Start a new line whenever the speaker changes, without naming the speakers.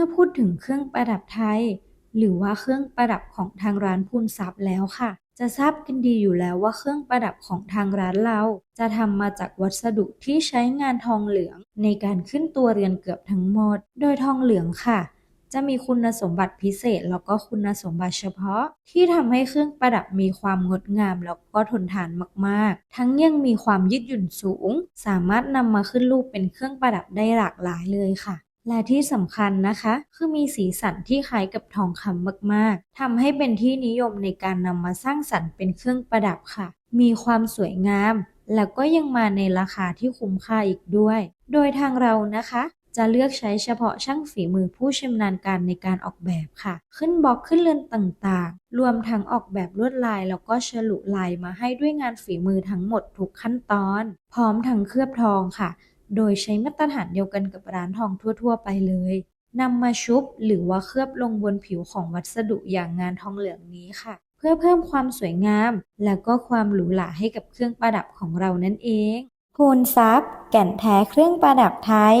มื่อพูดถึงเครื่องประดับไทย หรือว่าเครื่องประดับของทางร้านพูนทรัพย์แล้วค่ะ จะทราบกันดีอยู่แล้วว่าเครื่องประดับของทางร้านเรา จะทำมาจากวัสดุที่ใช้งานทองเหลือง ในการขึ้นตัวเรือนเกือบทั้งหมด โดยทองเหลืองค่ะ จะมีคุณสมบัติพิเศษแล้วก็คุณสมบัติเฉพาะ ที่ทำให้เครื่องประดับมีความงดงามแล้วก็ทนทานมากๆ ทั้งยังมีความยืดหยุ่นสูง สามารถนำมาขึ้นรูปเป็นเครื่องประดับได้หลากหลายเลยค่ะ และที่สำคัญนะคะ คือมีสีสันที่คล้ายกับทองคำมากๆทำให้เป็นที่นิยมในการนำมาสร้างสรรค์เป็นเครื่องประดับค่ะ มีความสวยงาม แล้วก็ยังมาในราคาที่คุ้มค่าอีกด้วย โดยทางเรานะคะจะเลือกใช้เฉพาะช่างฝีมือผู้ชำนาญการในการออกแบบค่ะ ขึ้นบล็อกขึ้นเรือนต่างๆ รวมทั้งออกแบบลวดลายแล้วก็ฉลุลายมาให้ด้วยงานฝีมือทั้งหมดทุกขั้นตอน พร้อมทั้งเคลือบทองค่ะ โดยใช้มาตรฐานเดียวกันกับร้านทองทั่ว ๆ ไปเลยนำมาชุบหรือว่าเคลือบลงบนผิวของวัสดุอย่างงานทองเหลืองนี้ค่ะ เพื่อเพิ่มความสวยงาม และก็ความหรูหราให้กับเครื่องประดับของเรานั่นเอง
พูนซับแก่นแท้เครื่องประดับไทย